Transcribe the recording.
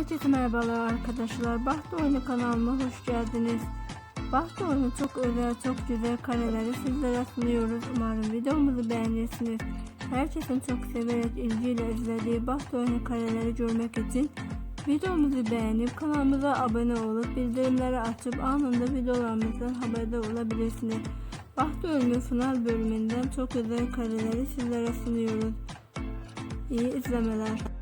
Herkese merhabalar arkadaşlar. Bahtı Oyunu kanalıma hoş geldiniz. Bahtı Oyunu çok özel, çok güzel kareleri sizlere sunuyoruz. Umarım videomuzu beğenirsiniz. Herkesin çok severek ilgiyle izlediği Bahtı Oyunu kareleri görmek için videomuzu beğenip kanalımıza abone olup bildirimleri açıp anında videolarımızdan haberdar olabilirsiniz. Bahtı Oyunu final bölümünden çok özel kareleri sizlere sunuyoruz. İyi izlemeler.